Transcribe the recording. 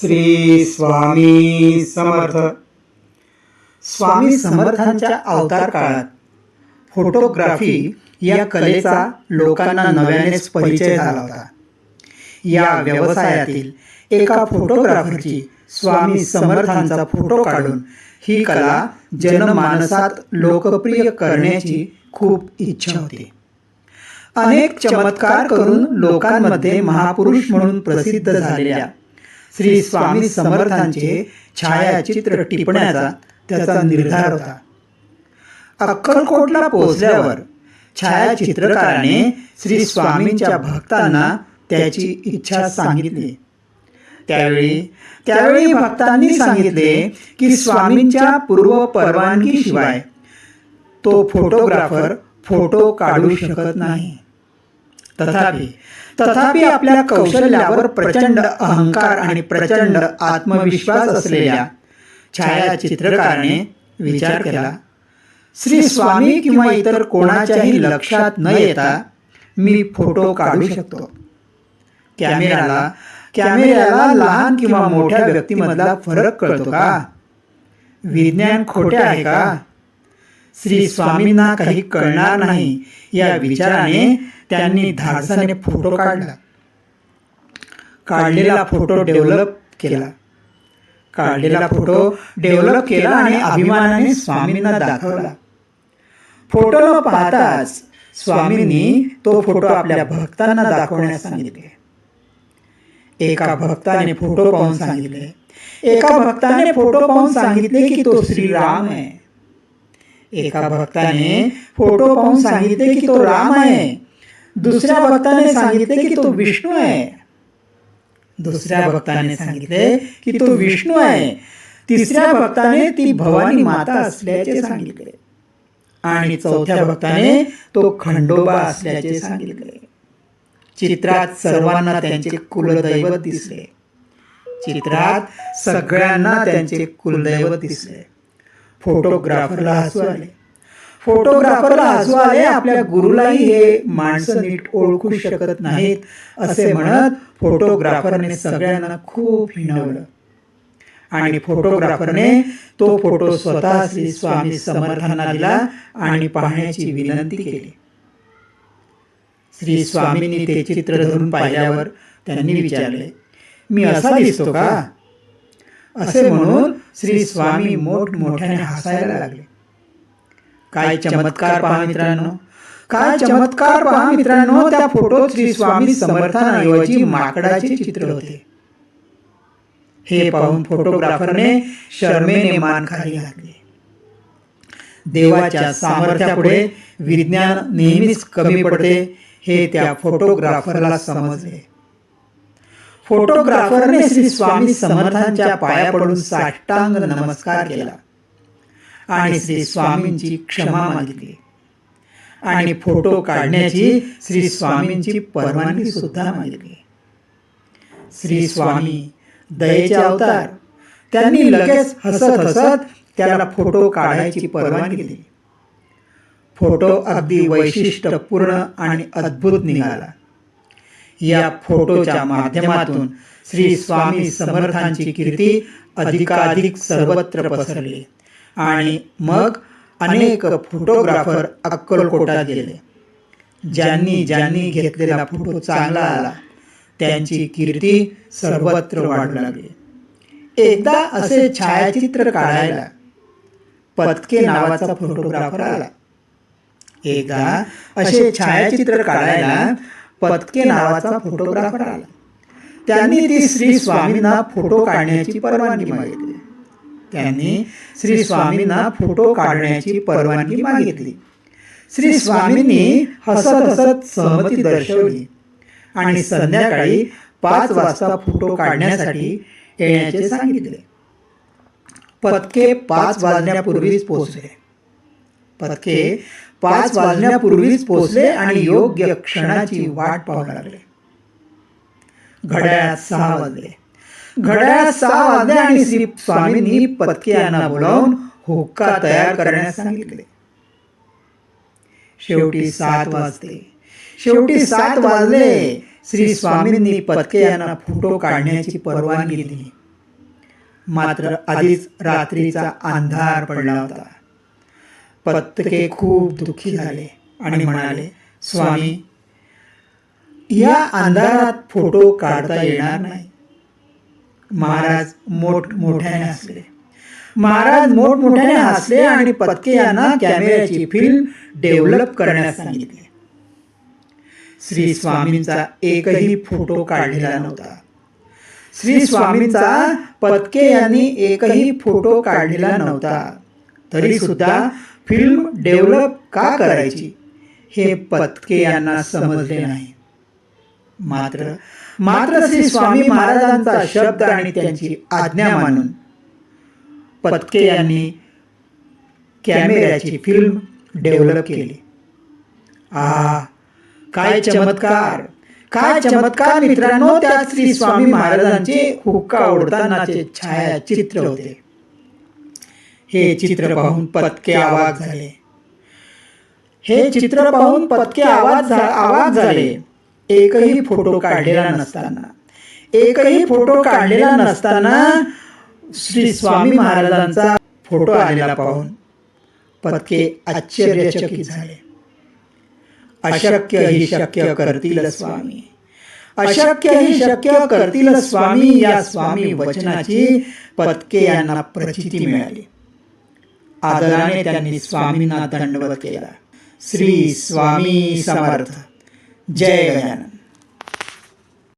श्री स्वामी समर्थ. स्वामी समर्थांच्या अवतार काळात फोटोग्राफी या कलेचा लोकांना नव्यानेच परिचय झाला होता. या व्यवसायातील एका फोटोग्राफरची स्वामी समर्थांचा फोटो काढून ही कला जनमानसात लोकप्रिय करण्याची खूप इच्छा होती. अनेक चमत्कार करून लोकांमध्ये महापुरुष म्हणून प्रसिद्ध झालेल्या श्री स्वामी समर्थांचे छायाचित्र टिपण्याचा त्याचा निर्धार होता. अक्कलकोटला पोहोचल्यावर छायाचित्रकाराने श्री स्वामींच्या भक्तांना त्याची इच्छा सांगितली. त्यावेळी त्यावेळी भक्तांनी सांगितले की स्वामींच्या पूर्व परवानगीशिवाय तो फोटोग्राफर फोटो काढू शकत नाही. तथापि तथापि आपल्या कौशल्यावर प्रचंड अहंकार आणि प्रचंड आत्मविश्वास असलेल्या छायाचित्रकाराने विचार केला. श्री स्वामी किंवा इतर कोणाच्याही लक्षात न येता मी फोटो काढू शकतो. कॅमेराला कॅमेऱ्याला लहान किंवा मोठ्या व्यक्तीमधला फरक कळतो का? विज्ञान खोटे आहे का? श्री स्वामींना काही कळणार नाही. या विचाराने त्यांनी धाडसाने फ़ोटो काढला. काढलेला फ़ोटो डेव्हलप केला. काढलेला फ़ोटो डेव्हलप केला आणि अभिमानाने स्वामींना दाखवला. फ़ोटो न पाहताच स्वामींनी तो फ़ोटो आपल्या भक्तांना दाखवण्यास सांगितले. एका भक्ताने फ़ोटो पाहून सांगितले. एका भक्ताने फ़ोटो पाहून सांगितले की तो श्रीराम आहे. एका भक्ताने फोटो पाहून सांगितले की तो राम आहे. दुसऱ्या भक्ताने सांगितले की तो विष्णू आहे. दुसऱ्या भक्ताने सांगितले की तो विष्णू आहे. तिसऱ्या भक्ताने ती भवानी माता असल्याचे सांगितले. आणि चौथ्या भक्ताने तो खंडोबा असल्याचे सांगितले. चित्रात सर्वांना त्यांचे कुलदैवत दिसले. चित्रात सगळ्यांना त्यांचे कुलदैवत दिसले. फोटोग्राफरला हसू आले. फोटोग्राफरला हसू आले आपल्या गुरुलाही हे माणसं नीट ओळखू शकत नाहीत असे म्हणत फोटोग्राफरने सगळ्यांना खूप हिणवलं आणि फोटोग्राफरने तो फोटो स्वतः श्री स्वामी समर्थांना दिला आणि पाहण्याची विनंती केली. श्री स्वामींनी ते चित्र धरून पाहिल्यावर त्यांनी विचारले मी असा दिसतो का? असे म्हणून श्री स्वामी मोठमोठ्याने हसायला लागले. काय चमत्कार पहा मित्रांनो. काय चमत्कार पहा मित्रांनो. त्या फोटोत श्री स्वामी समर्थांऐवजी माकडाचे चित्र होते. हे पाहून फोटोग्राफरने शर्मेने मान खाली घातली. देवाच्या सामर्थ्यापुढे विज्ञान नेहमीच कमी पडते. हे त्या फोटोग्राफरला समजले. फोटोग्राफरने श्री स्वामी समर्थांच्या पाया पडून साष्टांग नमस्कार केला. आणि श्री स्वामींची क्षमा मागितली. आणि फोटो काढण्याची श्री स्वामींची परवानगी सुद्धा मागितली. श्री स्वामी दयेचे अवतार. त्यांनी लगेच हसत हसत त्याला फोटो काढायची परवानगी दिली. फोटो अगदी वैशिष्ट्यपूर्ण आणि अद्भुत निघाला. या फोटोच्या माध्यमातून श्री स्वामी समर्थांची कीर्ती अधिकाधिक सर्वत्र पसरली. आणि मग अनेक फोटोग्राफर अक्कलकोटात गेले. ज्यांनी ज्यांनी घेतलेला फोटो चांगला आला त्यांची कीर्ती सर्वत्र वाढू लागली. एकदा असे छायाचित्र काढायला पतके नावाचा फोटोग्राफर आला. एकदा असे छायाचित्र काढायला पत्के नावाचा फोटोग्राफर आला. त्यांनी ती श्री स्वामींना फोटो काढण्याची परवानगी मागितली. त्यांनी श्री स्वामींना फोटो काढण्याची परवानगी मागितली. श्री स्वामींनी हसत हसत सहमती दर्शवली. आणि संध्याकाळी पाच वाजता फोटो काढण्यासाठी येण्याचे सांगितले. पत्के पाच वाजण्यापूर्वीच पोहोचले पत्के पाच वाजण्यापूर्वीच पोहोचले आणि योग्य क्षणाची वाट पाहू लागले. घड्याळात सहा वाजले. घड्याळात सहा वाजले आणि श्री स्वामींनी पत्के यांना बोलावून हुक्का तयार करण्यास सांगितले. शेवटी सात वाजले. शेवटी सात वाजले. श्री स्वामींनी पत्के यांना फोटो काढण्याची परवानगी दिली. मात्र आधीच रात्रीचा अंधार पडला होता. पत्तके खूप दुःखी झाले आणि म्हणाले स्वामी या अंधारात फोटो काढता येणार नाही. महाराज मोठमोठ्याने हसले. महाराज मोठमोठ्याने हसले आणि पत्के यांना कॅमेऱ्याची फिल्म डेव्हलप करण्यास सांगितले. श्री स्वामींचा एकही फोटो काढलेला नव्हता. श्री स्वामींचा पत्के यांनी एकही फोटो काढलेला नव्हता. तरी सुद्धा फिल्म डेव्हलप का करायची हे पत्के यांना समजले नाही. मात्र मात्र श्री स्वामी महाराजांचा शब्द आणि त्यांची आज्ञा मानून पत्के यांनी कॅमेऱ्याची फिल्म डेव्हलप केली. आ काय चमत्कार काय चमत्कार मित्रांनो त्या श्री स्वामी महाराजांचे हुक्का ओढतानाचे छायाचित्र होते. हे चित्र पाहून पतके आवाज झाले. हे चित्र पाहून पतके आवाज आवाज झाले. एकही फोटो काढलेला नसताना. एकही फोटो काढलेला नसताना श्री स्वामी महाराजांचा फोटो आलेला पाहून पतके आश्चर्यचकित झाले. अशक्य ही शक्य करतील स्वामी. अशक्य ही शक्य करतील स्वामी या स्वामी वचनाची पतके यांना प्रचिती मिळाली. आदराने त्यांनी स्वामींना दंडवत केला श्री स्वामी समर्थ जय गजानन